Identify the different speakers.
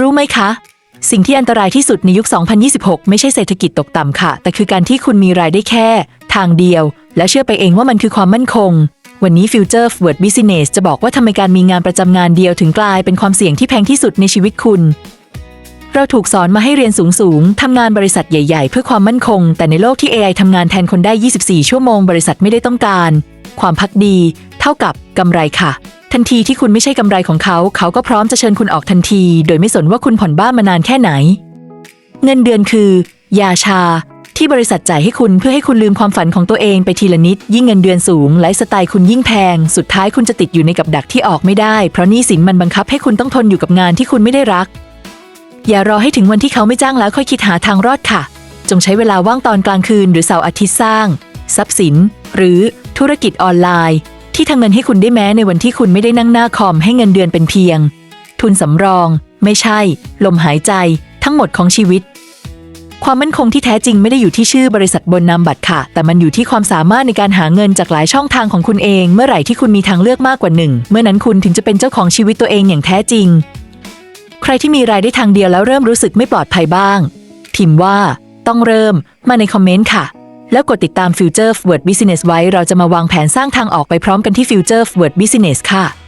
Speaker 1: รู้ไหมคะ สิ่งที่อันตรายที่สุดในยุค 2026 ไม่ใช่เศรษฐกิจตกต่ำค่ะ แต่คือการที่คุณมีรายได้แค่ ทางเดียว และเชื่อไปเองว่ามันคือความมั่นคง วันนี้ Future Forward Business จะบอกว่าทำไมการมีงานประจำงานเดียวถึงกลายเป็นความเสี่ยงที่แพงที่สุดในชีวิตคุณเราถูกสอนมาให้เรียนสูงๆทำงานบริษัทใหญ่ ๆ เพื่อความมั่นคง แต่ในโลกที่ AI ทำงานแทนคนได้ 24 ชั่วโมง บริษัทไม่ได้ต้องการ ความพักดี เท่ากับกำไรค่ะ ทันทีที่คุณไม่ใช่กำไรของเขา เขาก็พร้อมจะเชิญคุณออกทันที โดยไม่สนว่าคุณผ่อนบ้านมานานแค่ไหน เงินเดือนคือ ยาชา ที่บริษัทจ่ายให้คุณเพื่อให้คุณลืมความฝันของตัวเองไปทีละนิด ยิ่งเงินเดือนสูงไลฟ์สไตล์คุณยิ่งแพง สุดท้ายคุณจะติดอยู่ในกับดักที่ออกไม่ได้ เพราะหนี้สินมันบังคับให้คุณต้องทนอยู่กับงานที่คุณไม่ได้รัก อย่ารอให้ถึงวันที่เขาไม่จ้างแล้วค่อยคิดหาทางรอดค่ะ จงใช้เวลาว่างตอนกลางคืนหรือเสาร์อาทิตย์สร้าง ทรัพย์สิน หรือธุรกิจออนไลน์ ที่ทำเงินให้คุณได้แม้ในวันที่คุณไม่ได้นั่งหน้าคอมให้เงินเดือนเป็นเพียง ทุนสำรอง ไม่ใช่ ลมหายใจ ทั้งหมดของชีวิต ความมั่นคงที่แท้จริงไม่ได้อยู่ที่ชื่อบริษัทบนนามบัตรค่ะ แต่มันอยู่ที่ความสามารถในการหาเงินจากหลายช่องทางของคุณเอง เมื่อไหร่ที่คุณมีทางเลือกมากกว่าหนึ่งเมื่อนั้นคุณถึงจะเป็นเจ้าของชีวิตตัวเองอย่างแท้จริง ใครที่มีรายได้ทางเดียวแล้วเริ่มรู้สึกไม่ปลอดภัยบ้าง พิมพ์ว่า ต้องเริ่มมาในคอมเมนต์ค่ะ แล้วกดติดตาม Future Forward Business ไว้ เราจะมาวางแผนสร้างทางออกไปพร้อมกันที่ Future Forward Business ค่ะ